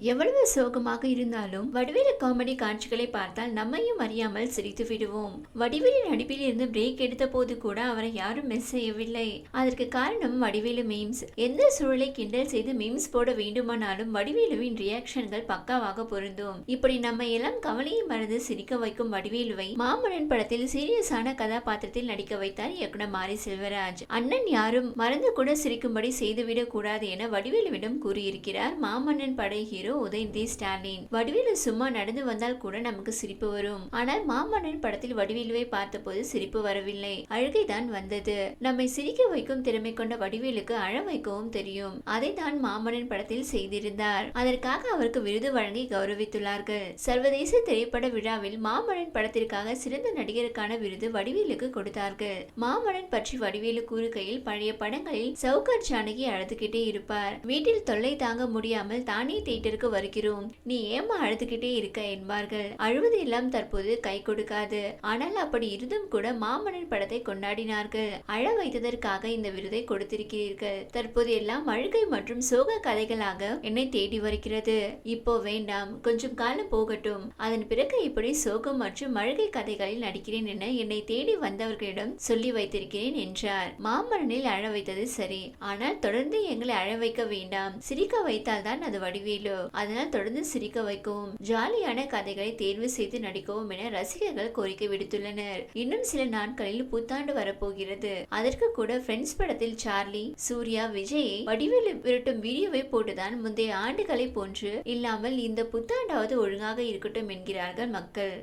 எவ்வளவு சோகமாக இருந்தாலும் வடிவேலு காமெடி காட்சிகளை பார்த்தால் நம்மையும் அறியாமல் சிரித்து விடுவோம். வடிவேலு நடிப்பில் இருந்து பிரேக் எடுத்த போது கூட அவரை யாரும் மிஸ் செய்யவில்லை. அதற்கு காரணம் வடிவேலு மீம்ஸ் எந்த சூழலை கிண்டல் செய்து மீம்ஸ் போட வேண்டுமானாலும் வடிவேலுவின் ரியாக்ஷன்கள் பக்காவாக பொருந்தும். இப்படி நம்ம எல்லாம் கவலையை மறந்து சிரிக்க வைக்கும் வடிவேலுவை மாமன்னன் படத்தில் சீரியஸான கதாபாத்திரத்தில் நடிக்க வைத்தார் இயக்குனர் மாரி செல்வராஜ். அண்ணன் யாரும் மறந்து கூட சிரிக்கும்படி செய்துவிடக் கூடாது என வடிவேலுவிடம் கூறியிருக்கிறார் மாமன்னன் படை ஹீரோ ஹீரோ உதயநிதி ஸ்டாலின். வடிவேலு சும்மா நடந்து வந்தால் கூட நமக்கு சிரிப்பு வரும். ஆனால் மாமன்னன் படத்தில் வடிவேலுவை பார்த்தபோது சிரிப்பு வரவில்லை. அழுகை தான் வந்தது. நம்மை சிரிக்க வைக்கும் திறமை கொண்ட வடிவேலுக்கு அழ வைக்கவும் தெரியும். அதை தான் மாமன்னன் படத்தில் செய்திருந்தார். அதற்காக அவருக்கு விருது வழங்கி கௌரவித்துள்ளார்கள். சர்வதேச திரைப்பட விழாவில் மாமன்னன் படத்திற்காக சிறந்த நடிகருக்கான விருது வடிவேலுக்கு கொடுத்தார்கள். மாமன்னன் பற்றி வடிவேலு கூறுகையில் பழைய படங்களில் சவுகர் ஜானகி அழுதுகிட்டே இருப்பார். வீட்டில் தொல்லை தாங்க முடியாமல் தானே தேட்டருக்கு வருகிறோம். நீ ஏமா அழுதுகிட்டே இருக்க என்பார்கள். அழுவது எல்லாம் தற்போது கை கொடுக்காது. ஆனால் அப்படி இருந்தும் கூட மாமன்னன் படத்தை கொண்டாடினார்கள். அழ வைத்ததற்காக இந்த விருதை கொடுத்திருக்கிறீர்கள். தற்போது எல்லாம் அழுகை மற்றும் சோக கதைகளாக என்னை தேடி வருகிறது. இப்போ வேண்டாம். கொஞ்சம் காலம் போகட்டும். அதன் பிறகு இப்படி சோகம் மற்றும் அழுகை கதைகளில் நடிக்கிறேன் என என்னை தேடி வந்தவர்களிடம் சொல்லி வைத்திருக்கிறேன் என்றார். மாமன்னனில் அழ வைத்தது சரி. ஆனால் தொடர்ந்து எங்களை அழ வைக்க வேண்டாம். சிரிக்க வைத்தால் தான் அது வடிவேலு. அதனால் தொடர்ந்து சிரிக்க வைக்கவும் ஜாலியான கதைகளை தேர்வு செய்து நடிக்கவும் என ரசிகர்கள் கோரிக்கை விடுத்துள்ளனர். இன்னும் சில நாட்களில் புத்தாண்டு வரப்போகிறது. அதற்கு கூட ஃப்ரெண்ட்ஸ் படத்தில் சார்லி சூர்யா விஜயை வடிவில் விரட்டும் வீடியோவை போட்டுதான் முந்தைய ஆண்டுகளை போன்று இல்லாமல் இந்த புத்தாண்டாவது ஒழுங்காக இருக்கட்டும் என்கிறார்கள் மக்கள்.